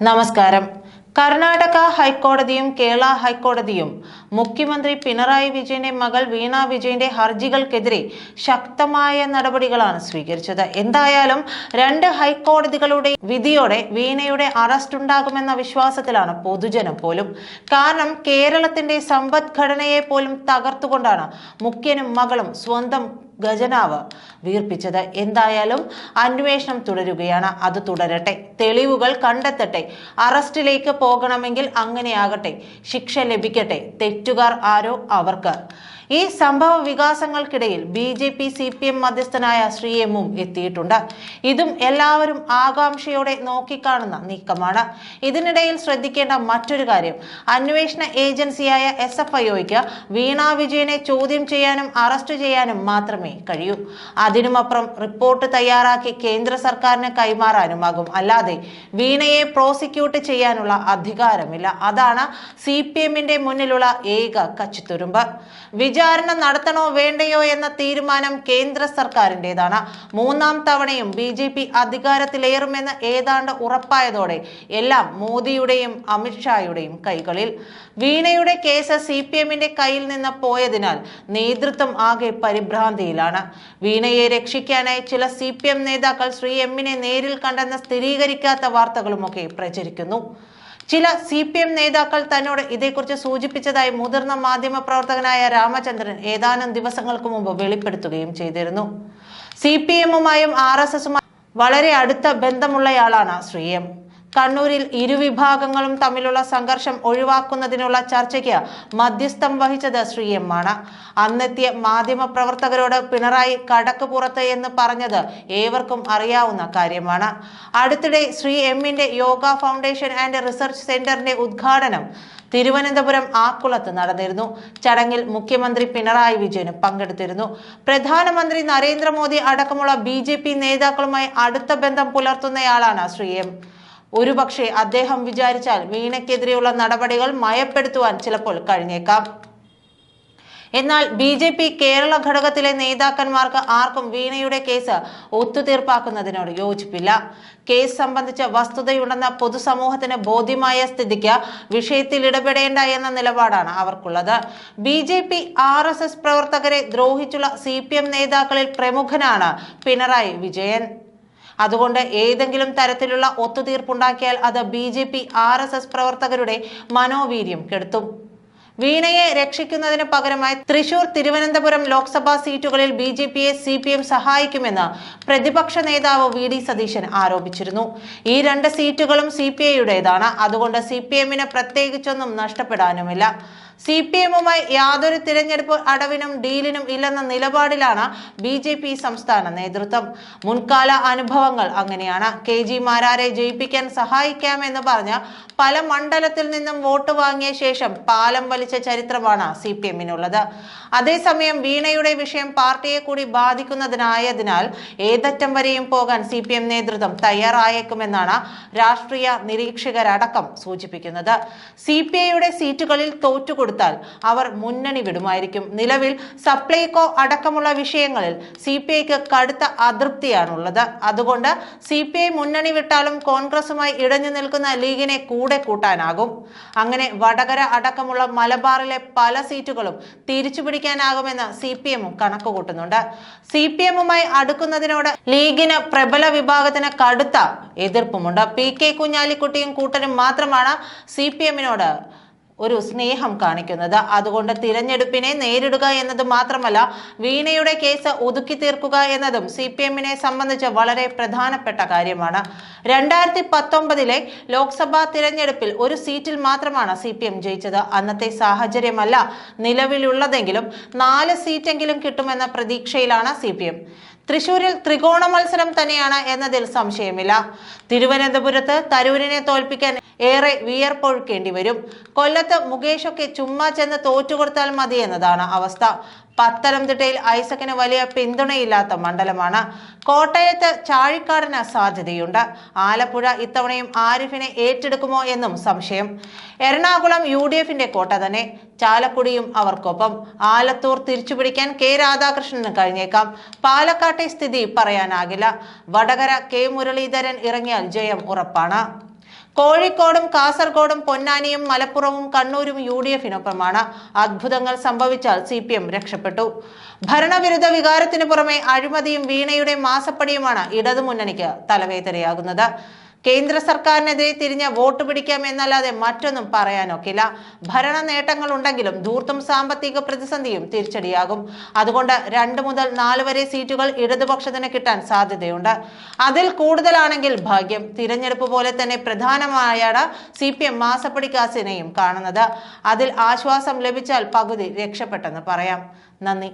നമസ്കാരം. കർണാടക ഹൈക്കോടതിയും കേരള ഹൈക്കോടതിയും മുഖ്യമന്ത്രി പിണറായി വിജയന്റെ മകൾ വീണ വിജയന്റെ ഹർജികൾക്കെതിരെ ശക്തമായ നടപടികളാണ് സ്വീകരിച്ചത്. എന്തായാലും രണ്ട് ഹൈക്കോടതികളുടെ വിധിയോടെ വീണയുടെ അറസ്റ്റ് ഉണ്ടാകുമെന്ന വിശ്വാസത്തിലാണ് പൊതുജനം പോലും. കാരണം കേരളത്തിന്റെ സമ്പദ്ഘടനയെ പോലും തകർത്തുകൊണ്ടാണ് മുഖ്യനും മകളും സ്വന്തം ഖജനാവ് വീർപ്പിച്ചത് എന്തായാലും അന്വേഷണം തുടരുകയാണ്. അത് തുടരട്ടെ. തെളിവുകൾ കണ്ടെത്തട്ടെ. അറസ്റ്റിലേക്ക് പോകണമെങ്കിൽ അങ്ങനെയാകട്ടെ. ശിക്ഷ ലഭിക്കട്ടെ. തെറ്റുകാർ ആരോ അവർക്ക്. ഈ സംഭവ വികാസങ്ങൾക്കിടയിൽ B J P C P M മധ്യസ്ഥനായ Shri എമ്മും എത്തിയിട്ടുണ്ട്. ഇതും എല്ലാവരും ആകാംക്ഷയോടെ നോക്കിക്കാണുന്ന നീക്കമാണ്. ഇതിനിടയിൽ ശ്രദ്ധിക്കേണ്ട മറ്റൊരു കാര്യം അന്വേഷണ ഏജൻസിയായ എസ് എഫ് ഐഒയ്ക്ക് വീണ വിജയനെ ചോദ്യം ചെയ്യാനും അറസ്റ്റ് ചെയ്യാനും മാത്രമേ കഴിയൂ. അതിനുമപ്പുറം റിപ്പോർട്ട് തയ്യാറാക്കി കേന്ദ്ര സർക്കാരിന് കൈമാറാനുമാകും. അല്ലാതെ വീണയെ പ്രോസിക്യൂട്ട് ചെയ്യാനുള്ള അധികാരമില്ല. അതാണ് സി പി എമ്മിന്റെ മുന്നിലുള്ള ഏക കച്ചിത്തുരുമ്പ്. വിചാരണ നടത്തണോ വേണ്ടയോ എന്ന തീരുമാനം കേന്ദ്ര സർക്കാരിന്റെതാണ് മൂന്നാം തവണയും ബി ജെ പി അധികാരത്തിലേറുമെന്ന് ഏതാണ്ട് ഉറപ്പായതോടെ എല്ലാം മോദിയുടെയും അമിത്ഷായുടെയും കൈകളിൽ. വീണയുടെ കേസ് സി പി എമ്മിന്റെ കയ്യിൽ നിന്ന് പോയതിനാൽ നേതൃത്വം ആകെ പരിഭ്രാന്തിയിലാണ്. വീണയെ രക്ഷിക്കാനായി ചില സി പി എം നേതാക്കൾ ശ്രീ എമ്മിനെ നേരിൽ കണ്ടെന്ന് സ്ഥിരീകരിക്കാത്ത വാർത്തകളുമൊക്കെ പ്രചരിക്കുന്നു. ചില സി പി എം നേതാക്കൾ തന്നോട് ഇതേക്കുറിച്ച് സൂചിപ്പിച്ചതായി മുതിർന്ന മാധ്യമ പ്രവർത്തകനായ രാമചന്ദ്രൻ ഏതാനും ദിവസങ്ങൾക്ക് മുമ്പ് വെളിപ്പെടുത്തുകയും ചെയ്തിരുന്നു. സി പി എമ്മുമായും ആർ എസ് എസുമായും വളരെ അടുത്ത ബന്ധമുള്ളയാളാണ് ശ്രീ എം. കണ്ണൂരിൽ ഇരുവിഭാഗങ്ങളും തമ്മിലുള്ള സംഘർഷം ഒഴിവാക്കുന്നതിനുള്ള ചർച്ചയ്ക്ക് മധ്യസ്ഥം വഹിച്ചത് ശ്രീ എം ആണ്. അന്നെത്തിയ മാധ്യമ പ്രവർത്തകരോട് പിണറായി കടക്ക് പുറത്ത് എന്ന് പറഞ്ഞത് ഏവർക്കും അറിയാവുന്ന കാര്യമാണ്. അടുത്തിടെ ശ്രീ എമ്മിന്റെ യോഗ ഫൗണ്ടേഷൻ ആൻഡ് റിസർച്ച് സെന്ററിന്റെ ഉദ്ഘാടനം തിരുവനന്തപുരം ആക്കുളത്ത് നടന്നിരുന്നു. ചടങ്ങിൽ മുഖ്യമന്ത്രി പിണറായി വിജയനും പങ്കെടുത്തിരുന്നു. പ്രധാനമന്ത്രി നരേന്ദ്രമോദി അടക്കമുള്ള ബി നേതാക്കളുമായി അടുത്ത ബന്ധം പുലർത്തുന്നയാളാണ് ശ്രീ എം. ഒരുപക്ഷെ അദ്ദേഹം വിചാരിച്ചാൽ വീണയ്ക്കെതിരെയുള്ള നടപടികൾ മയപ്പെടുത്തുവാൻ ചിലപ്പോൾ കഴിഞ്ഞേക്കാം. എന്നാൽ ബി ജെ പി കേരള ഘടകത്തിലെ നേതാക്കന്മാർക്ക് ആർക്കും വീണയുടെ കേസ് ഒത്തുതീർപ്പാക്കുന്നതിനോട് യോജിപ്പില്ല. കേസ് സംബന്ധിച്ച വസ്തുതയുണ്ടെന്ന പൊതുസമൂഹത്തിന് ബോധ്യമായ സ്ഥിതിക്ക് വിഷയത്തിൽ ഇടപെടേണ്ട എന്ന നിലപാടാണ് അവർക്കുള്ളത്. B J P R S S പ്രവർത്തകരെ ദ്രോഹിച്ചുള്ള സി പി എം നേതാക്കളിൽ പ്രമുഖനാണ് പിണറായി വിജയൻ. അതുകൊണ്ട് ഏതെങ്കിലും തരത്തിലുള്ള ഒത്തുതീർപ്പുണ്ടാക്കിയാൽ അത് B J P R S S പ്രവർത്തകരുടെ മനോവീര്യം കെടുത്തും. വീണയെ രക്ഷിക്കുന്നതിന് പകരമായി തൃശൂർ തിരുവനന്തപുരം ലോക്സഭാ സീറ്റുകളിൽ ബി ജെ പിയെ സി പി എം സഹായിക്കുമെന്ന് പ്രതിപക്ഷ നേതാവ് വി ഡി സതീശൻ ആരോപിച്ചിരുന്നു. ഈ രണ്ട് സീറ്റുകളും സി പി ഐയുടേതാണ്. അതുകൊണ്ട് സി പി എമ്മിന് പ്രത്യേകിച്ചൊന്നും നഷ്ടപ്പെടാനുമില്ല. സി പി എമ്മുമായി യാതൊരു തിരഞ്ഞെടുപ്പ് അടവിനും ഡീലിനും ഇല്ലെന്ന നിലപാടിലാണ് ബി ജെ പി സംസ്ഥാന നേതൃത്വം. മുൻകാല അനുഭവങ്ങൾ അങ്ങനെയാണ്. കെ ജി മാരാരെ ജയിപ്പിക്കാൻ സഹായിക്കാമെന്ന് പറഞ്ഞ് പല മണ്ഡലത്തിൽ നിന്നും വോട്ട് വാങ്ങിയ ശേഷം പാലം ചരിത്രമാണ് സി പി എമ്മിനുള്ളത്. അതേസമയം വീണയുടെ വിഷയം പാർട്ടിയെ കൂടി ബാധിക്കുന്നതിനായതിനാൽ ഏതറ്റം വരെയും പോകാൻ സി പി എം നേതൃത്വം തയ്യാറായേക്കുമെന്നാണ് രാഷ്ട്രീയ നിരീക്ഷകരടക്കം സൂചിപ്പിക്കുന്നത്. സി പി ഐയുടെ സീറ്റുകളിൽ തോറ്റുകൊടുത്താൽ അവർ മുന്നണി വിടുമായിരിക്കും. നിലവിൽ സപ്ലൈകോ അടക്കമുള്ള വിഷയങ്ങളിൽ സി പി ഐക്ക് കടുത്ത അതൃപ്തിയാണുള്ളത്. അതുകൊണ്ട് സി പി ഐ മുന്നണി വിട്ടാലും കോൺഗ്രസുമായി ഇടഞ്ഞു നിൽക്കുന്ന ലീഗിനെ കൂടെ കൂട്ടാനാകും. അങ്ങനെ വടകര അടക്കമുള്ള മലബാറിലെ പല സീറ്റുകളും തിരിച്ചു പിടിക്കാനാകുമെന്ന് സി പി എമ്മും കണക്ക് കൂട്ടുന്നുണ്ട് സി പി എമ്മുമായി അടുക്കുന്നതിനോട് ലീഗിന് പ്രബല വിഭാഗത്തിന് കടുത്ത എതിർപ്പുമുണ്ട്. പി കെ കുഞ്ഞാലിക്കുട്ടിയും കൂട്ടരും മാത്രമാണ് സി പി എമ്മിനോട് ഒരു സ്നേഹം കാണിക്കുന്നത്. അതുകൊണ്ട് തിരഞ്ഞെടുപ്പിനെ നേരിടുക എന്നത് മാത്രമല്ല വീണയുടെ കേസ് ഒതുക്കി തീർക്കുക എന്നതും സി പി എമ്മിനെ സംബന്ധിച്ച് വളരെ പ്രധാനപ്പെട്ട കാര്യമാണ്. രണ്ടായിരത്തി പത്തൊമ്പതിലെ ലോക്സഭാ തിരഞ്ഞെടുപ്പിൽ ഒരു സീറ്റിൽ മാത്രമാണ് സി പി എം ജയിച്ചത്. അന്നത്തെ സാഹചര്യമല്ല നിലവിലുള്ളതെങ്കിലും നാല് സീറ്റെങ്കിലും കിട്ടുമെന്ന പ്രതീക്ഷയിലാണ് സി പി എം തൃശൂരിൽ ത്രികോണ മത്സരം തന്നെയാണ് എന്നതിൽ സംശയമില്ല. തിരുവനന്തപുരത്ത് തരൂരിനെ തോൽപ്പിക്കാൻ ഏറെ വിയർപ്പൊഴുക്കേണ്ടി വരും. കൊല്ലത്ത് മുകേഷൊക്കെ ചുമ്മാ ചെന്ന് തോറ്റുകൊടുത്താൽ മതി എന്നതാണ് അവസ്ഥ. പത്തനംതിട്ടയിൽ ഐസക്കിന് വലിയ പിന്തുണയില്ലാത്ത മണ്ഡലമാണ്. കോട്ടയത്ത് ചാഴിക്കാടിന് സാധ്യതയുണ്ട്. ആലപ്പുഴ ഇത്തവണയും ആരിഫിനെ ഏറ്റെടുക്കുമോ എന്നും സംശയം. എറണാകുളം യു ഡി എഫിന്റെ കോട്ട തന്നെ. ചാലക്കുടിയും അവർക്കൊപ്പം. ആലത്തൂർ തിരിച്ചുപിടിക്കാൻ കെ രാധാകൃഷ്ണന് കഴിഞ്ഞേക്കാം. പാലക്കാട്ടെ സ്ഥിതി പറയാനാകില്ല. വടകര കെ മുരളീധരൻ ഇറങ്ങിയാൽ ജയം ഉറപ്പാണ്. കോഴിക്കോടും കാസർഗോഡും പൊന്നാനിയും മലപ്പുറവും കണ്ണൂരും യു ഡി എഫിനൊപ്പമാണ് അത്ഭുതങ്ങൾ സംഭവിച്ചാൽ സി പി എം രക്ഷപ്പെട്ടു. ഭരണവിരുദ്ധ വികാരത്തിന് പുറമെ അഴിമതിയും വീണയുടെ മാസപ്പടിയുമാണ് ഇടതുമുന്നണിക്ക് തലവേദനയാകുന്നത്. കേന്ദ്ര സർക്കാരിനെതിരെ തിരിഞ്ഞ വോട്ട് പിടിക്കാം എന്നല്ലാതെ മറ്റൊന്നും പറയാനൊക്കില്ല ഭരണ നേട്ടങ്ങൾ ഉണ്ടെങ്കിലും ധൂർത്തും സാമ്പത്തിക പ്രതിസന്ധിയും തിരിച്ചടിയാകും. അതുകൊണ്ട് രണ്ട് മുതൽ നാല് വരെ സീറ്റുകൾ ഇടതുപക്ഷത്തിന് കിട്ടാൻ സാധ്യതയുണ്ട്. അതിൽ കൂടുതലാണെങ്കിൽ ഭാഗ്യം. തിരഞ്ഞെടുപ്പ് പോലെ തന്നെ പ്രധാനമായാണ് സി പി എം മാസപ്പടി കാസിനെയും കാണുന്നത്. അതിൽ ആശ്വാസം ലഭിച്ചാൽ പകുതി രക്ഷപ്പെട്ടെന്ന് പറയാം. നന്ദി.